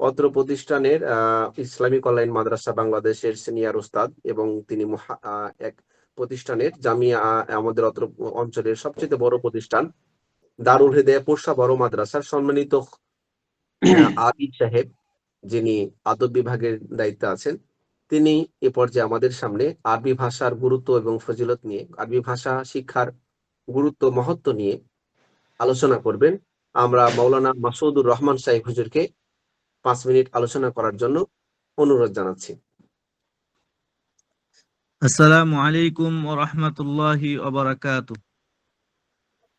অত্র প্রতিষ্ঠানের আহ, Islamic online মাদ্রাসা বাংলাদেশের সিনিয়র উস্তাদ এবং তিনি এক প্রতিষ্ঠানের জামিয়া আমাদের অত্র অঞ্চলের সবচেয়ে বড় প্রতিষ্ঠান দারুল হৃদয় পোষা বড় মাদ্রাসার সম্মানিত আবিদ সাহেব যিনি আদব বিভাগের দায়িত্বে আছেন। তিনি এ পর্যায়ে আমাদের সামনে আরবি ভাষার গুরুত্ব এবং ফজিলত নিয়ে আরবি ভাষা শিক্ষার গুরুত্ব মহত্ব নিয়ে আলোচনা করবেন। আমরা মৌলানা মাসুদুর রহমান সাহেব হুজুরকে পাঁচ মিনিট আলোচনা করার জন্য অনুরোধ জানাচ্ছি السلام عليكم ورحمة الله وبركاته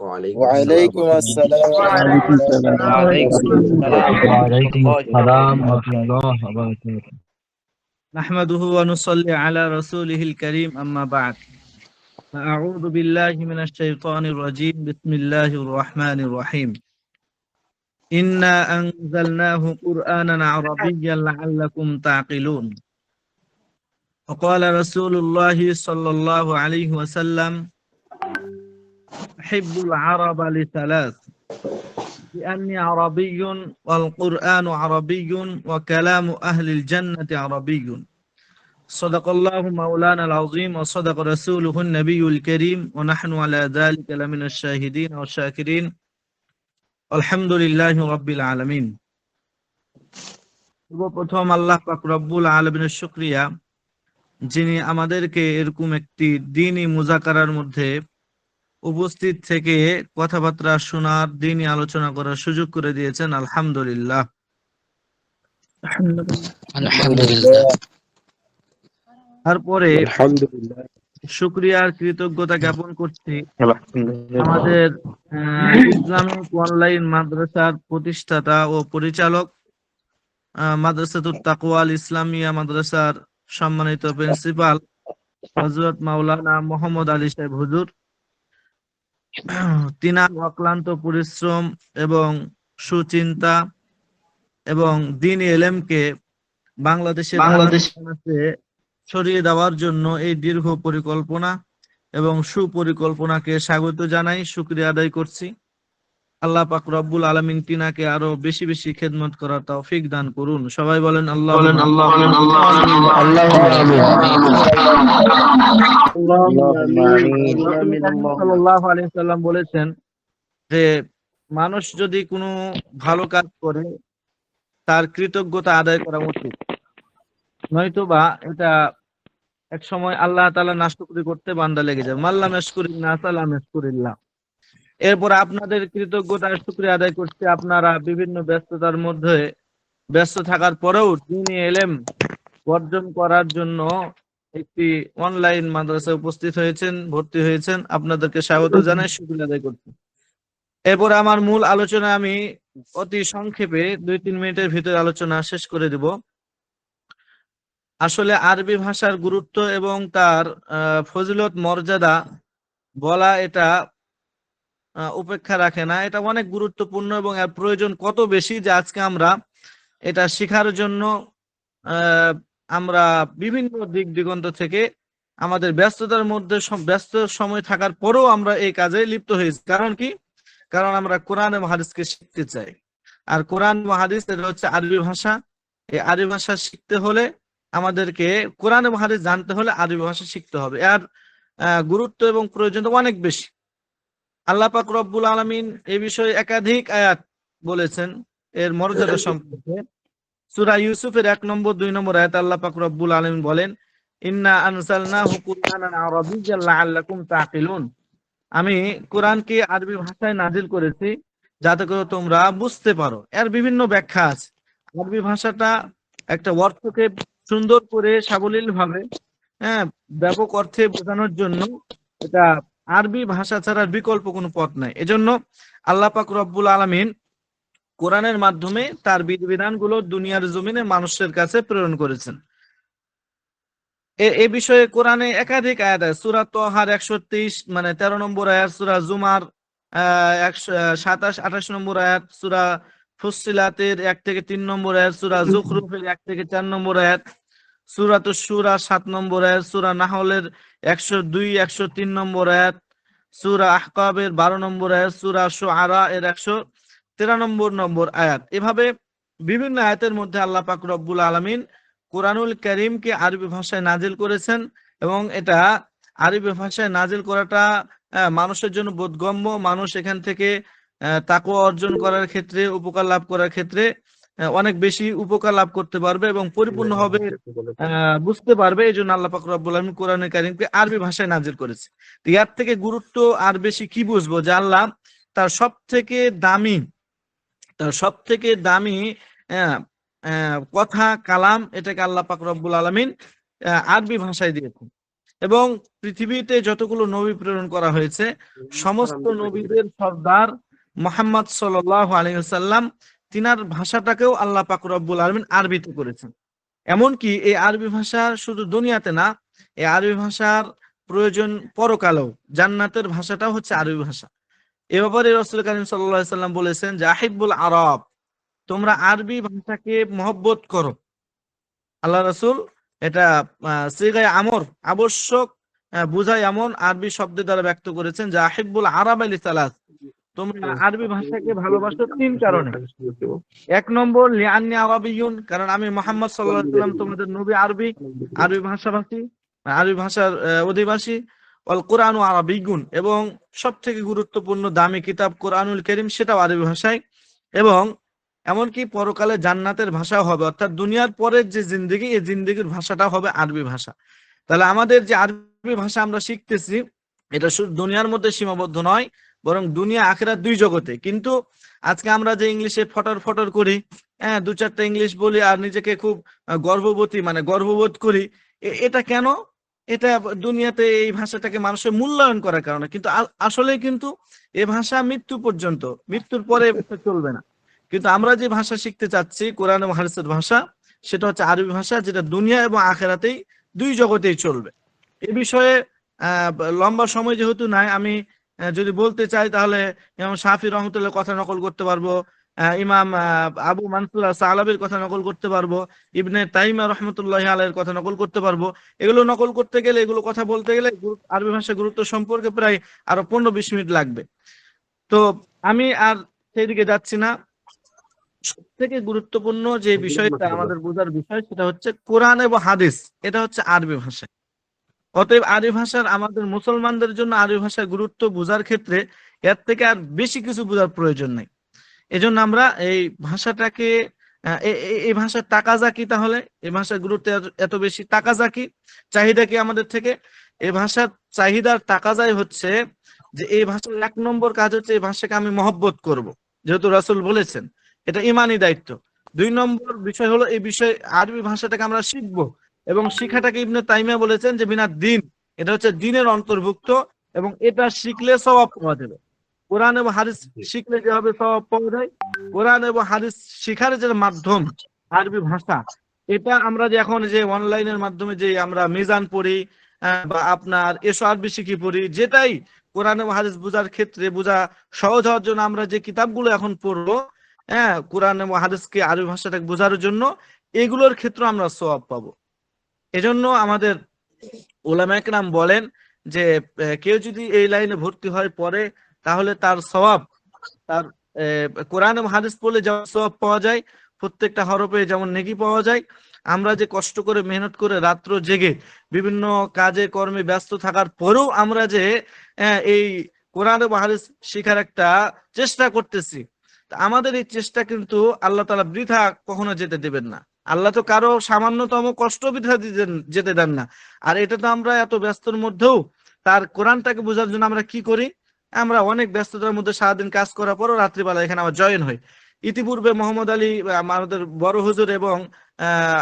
ওয়ালাইকুম وعليكم السلام وعليكم السلام وعليكم السلام وعليكم السلام ورحمة الله وبركاته نحمده ونصلي على رسوله الكريم أما بعد أعوذ بالله من الشيطان الرجيم بسم الله الرحمن الرحيم إنا أنزلناه قرآنا عربيا لعلكم تعقلون. وقال رسول الله صلى الله عليه وسلم أحب العرب لثلاث لأني عربي والقرآن عربي وكلام أهل الجنة عربي. صدق الله مولانا العظيم وصدق رسوله النبي الكريم ونحن على ذلك لمن الشاهدين والشاكرين. আলহামদুলিল্লাহ রব্বিল আলমিন। আল্লাহ পাক রব্বুল আলমিনের শুক্রিয়া যিনি আমাদেরকে এরকম একটি দিনই মুজাকারার মধ্যে উপস্থিত থেকে কথাবার্তা শোনার দিনই আলোচনা করার সুযোগ করে দিয়েছেন। আলহামদুলিল্লাহ। তারপরে আলহামদুলিল্লাহ। শুক্রিয়ার কৃতজ্ঞতা জ্ঞাপন করছি। আমাদের ইসলামিক অনলাইন মাদ্রাসার প্রতিষ্ঠাতা ও পরিচালক আহ, মাদ্রাসাতুত তাকওয়াল ইসলামিয়া মাদ্রাসার সম্মানিত প্রিন্সিপাল হযরত মাওলানা মোহাম্মদ আলী সাহেব হুজুর। তিনার অক্লান্ত পরিশ্রম এবং সুচিন্তা এবং দিন এলেমকে বাংলাদেশের বাংলাদেশ- ছড়িয়ে দেওয়ার জন্য এই দীর্ঘ পরিকল্পনা এবং সুপরিকল্পনাকে স্বাগত জানাই শুক্রিয়া আদায় করছি। আল্লাহ পাক রব্বুল আলমিন টিনাকে আরও বেশি বেশি খেদমত করার তৌফিক দান করুন। সবাই বলেন আল্লাহ বলেন আল্লাহ বলেন আল্লাহ আল্লাহ বলেছেন যে মানুষ যদি কোনো ভালো কাজ করে তার কৃতজ্ঞতা আদায় করা উচিত। নয়তো বা এটা এক সময় আল্লাহ তাআলা নাশকরি করতে বান্দা লেগে যাবে সালাম ইয়াশকুরিল্লাহ এরপর আপনাদের কৃতজ্ঞতার শুকরিয়া আদায় করতে আপনারা বিভিন্ন ব্যস্ততার মধ্যে। ব্যস্ত থাকার পরেও দিনী এলেম বর্জন করার জন্য একটি অনলাইন মাদ্রাসায় উপস্থিত হয়েছেন, ভর্তি হয়েছেন। আপনাদেরকে স্বাগত জানাই, শুক্রিয়া আদায় করছি। এরপর আমার মূল আলোচনা আমি অতি সংক্ষেপে দুই তিন মিনিটের ভিতরে আলোচনা শেষ করে দেব। আসলে আরবি ভাষার গুরুত্ব এবং তার ফজিলত, মর্যাদা বলা এটা উপেক্ষা রাখে না। এটা অনেক গুরুত্বপূর্ণ এবং এর প্রয়োজন কত বেশি যে আজকে আমরা এটা শেখার জন্য আমরা বিভিন্ন দিক দিগন্ত থেকে আমাদের ব্যস্ততার মধ্যে ব্যস্ত সময় থাকার পরেও আমরা এই কাজে লিপ্ত হয়েছি। কারণ কি? কারণ আমরা কোরআন এবং শিখতে চাই। আর কোরআন এবং হাদিস এটা হচ্ছে আরবি ভাষা। এই আরবি ভাষা শিখতে হলে আমাদেরকে কোরআন এবং জানতে হলে আরবি ভাষা শিখতে হবে। আহ, গুরুত্ব এবং প্রয়োজন অনেক বেশি। আল্লাহ পাক রব্বুল আলমিন এ বিষয়ে একাধিক আয়াত বলেছেন। এর মর্যাদা সম্পর্কে। সুরা ইউসুফের এক নম্বর দুই নম্বর আয়াত আল্লাহ পাক রব্বুল আলমিন বলেন ইন্না আনসালনাহু কুরআনান আমি কোরআনকে আরবি ভাষায় নাজিল করেছি যাতে করে তোমরা বুঝতে পারো। এর বিভিন্ন ব্যাখ্যা আছে। আরবি ভাষাটা একটা অর্থকে সুন্দর করে সাবলীল ভাবে হ্যাঁ ব্যাপক অর্থে বোঝানোর জন্য এটা আরবি ভাষা ছাড়া বিকল্প কোনো পথ নাই। এজন্য আল্লাহ পাক রব্বুল আলামিন কোরআনের মাধ্যমে তার বিধিবিধানগুলো দুনিয়ার জমিনে মানুষের কাছে প্রেরণ করেছেন। এ- বিষয়ে কোরআনে একাধিক আয়াত আছে। সূরা তহার একশো তেইশ মানে তেরো নম্বর আয়াত, সুরা জুমার একশো সাতাশ, আঠাশ নম্বর আয়াত, সুরা ফুসিলাতের এক থেকে তিন নম্বর আয়াত, সুরা জুখরুফের এক থেকে চার নম্বর আয়াত সূরাত সুরা সাত নম্বর আয়াত, সুরা নাহলের একশো দুই, একশো তিন নম্বর আয়াত, সুরা আহকাবের বারো নম্বর আয়াত, সূরা শুআরা এর একশো তিরানব্বই নম্বর আয়াত। এভাবে বিভিন্ন আয়াতের মধ্যে আল্লাহ পাক রব্বুল আলামিন কোরআনুল করিমকে আরবি ভাষায় নাজিল করেছেন এবং এটা আরবি ভাষায় নাজিল করাটা মানুষের জন্য বোধগম্য। মানুষ এখান থেকে তাকে অর্জন করার ক্ষেত্রে, উপকার লাভ করার ক্ষেত্রে অনেক বেশি উপকার লাভ করতে পারবে এবং পরিপূর্ণভাবে আহ, বুঝতে পারবে। এই জন্য আল্লাহ পাক রব্বুল আলামিন কোরআনে কারিমকে আরবি ভাষায় নাজিল করেছে। ইয়ার থেকে গুরুত্ব আর বেশি কি বুঝব? যে আল্লাহ তার সব থেকে দামি তার সব থেকে দামি কথা কালাম এটাকে আল্লাহ পাক রব্বুল আলামিন আরবি ভাষায় দিয়েছেন। এবং পৃথিবীতে যতগুলো নবী প্রেরণ করা হয়েছে সমস্ত নবীদের সর্দার মোহাম্মদ সাল্লাল্লাহু আলাইহি ওয়াসাল্লাম তিনার ভাষাটাকেও আল্লাহ পাক রব্বুল আলামিন আরবিতে করেছেন। এমনকি এই আরবি ভাষা শুধু দুনিয়াতে না, এই আরবি ভাষার প্রয়োজন পরকালেও, জান্নাতের ভাষাটাও হচ্ছে আরবি ভাষা। এ ব্যাপারে রসুল করিম সাল্লাম বলেছেন যে আহিবুল আরব, তোমরা আরবি ভাষাকে মহব্বত করো। আল্লাহ রসুল এটা সিগায় আমর, আবশ্যক বুঝায় এমন আরবি শব্দের দ্বারা ব্যক্ত করেছেন যে আহিবুল আরব আলী সালাস তোমরা আরবি ভাষাকে ভালোবাসো তিন কারণে। এক নম্বর লিআন্নি আরাবিয়ুন কারণ আমি মোহাম্মদ সাল্লাল্লাহু আলাইহি সাল্লাম তোমাদের নবী আরবি আরবি ভাষাভাষী আরবি ভাষার অধিবাসী। অল কোরআন আরবিগুন এবং সব থেকে গুরুত্বপূর্ণ দামি কিতাব কোরআনুল করিম সেটাও আরবি ভাষায়। এবং এমনকি পরকালে জান্নাতের ভাষাও হবে অর্থাৎ দুনিয়ার পরের যে জিন্দেগি এই জিন্দেগির ভাষাটা হবে আরবি ভাষা। তাহলে আমাদের যে আরবি ভাষা আমরা শিখতেছি এটা শুধু দুনিয়ার মধ্যে সীমাবদ্ধ নয় বরং দুনিয়া আখেরাত দুই জগতে। কিন্তু আজকে আমরা যে ইংলিশে ফটর ফটর করি হ্যাঁ দু চারটা ইংলিশ বলি আর নিজেকে খুব আহ, গর্ববতী মানে গর্ববোধ করি এটা কেন? এটা দুনিয়াতে এই ভাষাটাকে মানুষের মূল্যায়ন করার কারণে। কিন্তু আসলে কিন্তু এ ভাষা মৃত্যু পর্যন্ত। মৃত্যুর পরে চলবে না। কিন্তু আমরা যে ভাষা শিখতে চাচ্ছি কোরআন এবং হাদিসের ভাষা সেটা হচ্ছে আরবি ভাষা যেটা দুনিয়া এবং আখেরাতেই দুই জগতেই চলবে। এ বিষয়ে লম্বা সময় যেহেতু নাই আমি যদি বলতে চাই তাহলে ইমাম শাফি রহমতুল্লাহ কথা নকল করতে পারব। ইমাম আবু মানসুর সালাবের কথা নকল করতে পারব। ইবনে তাইমা রহমতুল্লাহ আলের কথা নকল করতে পারব। এগুলো নকল করতে গেলে, এগুলো কথা বলতে গেলে আরবি ভাষার গুরুত্ব সম্পর্কে প্রায় আরও পনেরো বিশ মিনিট লাগবে। তো আমি আর সেইদিকে যাচ্ছি না। সব থেকে গুরুত্বপূর্ণ যে বিষয়টা আমাদের বোঝার বিষয় সেটা হচ্ছে কোরআন এবং হাদিস। এটা হচ্ছে আরবি ভাষা। অতএব আরবি ভাষার আমাদের মুসলমানদের জন্য আরবি ভাষার গুরুত্ব বোঝার ক্ষেত্রে এর থেকে আর বেশি কিছু বোঝার প্রয়োজন নেই। এজন্য আমরা এই ভাষাটাকে এই ভাষার তাকাজা কি তাহলে এই ভাষার গুরুত্ব এত- বেশি তাকাজা কি চাহিদা কি আমাদের থেকে? এই ভাষার চাহিদার টাকা তাকাজাই হচ্ছে যে এই ভাষার এক নম্বর কাজ হচ্ছে এই ভাষাকে আমি মহব্বত করব। যেহেতু রাসুল বলেছেন, এটা ইমানি দায়িত্ব। দুই নম্বর বিষয় হলো এই বিষয় আরবি ভাষাটাকে আমরা শিখব। এবং শিখাটাকে ইবনে তাইমিয়া বলেছেন যে বিনা দিন এটা হচ্ছে দিনের অন্তর্ভুক্ত এবং এটা শিখলে স্বভাব পাওয়া যাবে। কোরআন এবং হাদিস শিখলে যেভাবে স্বভাব পাওয়া যায় কোরআন এবং হাদিস শিখার যে মাধ্যম আরবি ভাষা এটা আমরা যে এখন যে অনলাইনের মাধ্যমে যে আমরা মিজান পড়ি বা আপনার এসো আরবি শিখি পড়ি যেটাই কোরআন এবং হাদিস বোঝার ক্ষেত্রে বোঝা সহজ হওয়ার জন্য আমরা যে কিতাবগুলো এখন পড়ব হ্যাঁ কোরআন এবং হাদিসকে আরবি ভাষাটাকে বোঝার জন্য এগুলোর ক্ষেত্রে আমরা সওয়াব পাবো। এজন্য আমাদের ওলামা একরাম বলেন যে কেউ যদি এই লাইনে ভর্তি হয় পরে, তাহলে তার স্বভাব তার কোরআন হাদিস পড়লে যেমন স্বভাব পাওয়া যায়, প্রত্যেকটা হরফে যেমন নেকি পাওয়া যায়, আমরা যে কষ্ট করে, মেহনত করে রাত্র জেগে বিভিন্ন কাজে, কর্মে ব্যস্ত থাকার পরেও আমরা যে এই কোরআন হাদিস শেখার একটা চেষ্টা করতেছি আমাদের এই চেষ্টা কিন্তু আল্লাহ তালা বৃথা কখনো যেতে দেবেন না। আল্লাহ তো কারও সামান্যতম কষ্ট দিতে- যেতে দেন না। আর এটা তো আমরা এত ব্যস্তর মধ্যেও তার কোরআনটাকে বোঝার জন্য আমরা কি করি? আমরা অনেক ব্যস্ততার মধ্যে সারাদিন কাজ করার পরও রাত্রিবেলা এখানে আমার জয়েন হই। ইতিপূর্বে মোহাম্মদ আলী আমাদের বড় হুজুর এবং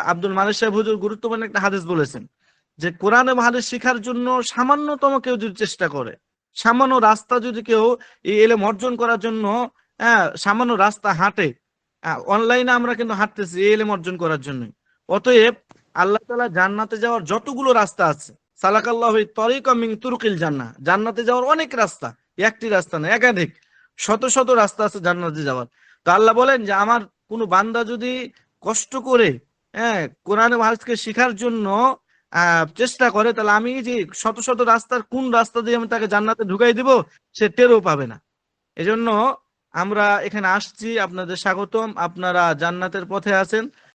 আব্দুল মালিক সাহেব হুজুর গুরুত্বপূর্ণ একটা হাদিস বলেছেন যে কোরআন এবং হাদিস শেখার জন্য সামান্যতম কেউ যদি চেষ্টা করে, সামান্য রাস্তা যদি কেউ এই এলেম অর্জন করার জন্য হ্যাঁ সামান্য রাস্তা হাঁটে অনলাইনে আমরা কিন্তু হাঁটতেছি, এই এলেম অর্জন করার জন্য অতএব আল্লাহ তালা জান্নাতে যাওয়ার যতগুলো রাস্তা আছে, সালাকাল্লাহ তরিকা মিন তুরকিল জান্না জান্নাতে যাওয়ার অনেক রাস্তা, একটি রাস্তা না, একাধিক, শত শত রাস্তা আছে জান্নাতে যাওয়ার। তো আল্লাহ বলেন যে, আমার কোনো বান্দা যদি কষ্ট করে হ্যাঁ কোরআন হাদিসকে শেখার জন্য চেষ্টা করে, তাহলে আমি যে শত শত রাস্তার কোন রাস্তা দিয়ে আমি তাকে জান্নাতে ঢুকাই দিব, সে টেরও পাবে না। এজন্য আমরা এখানে আসছি আপনাদের স্বাগতম। আপনারা জান্নাতের পথে আছেন।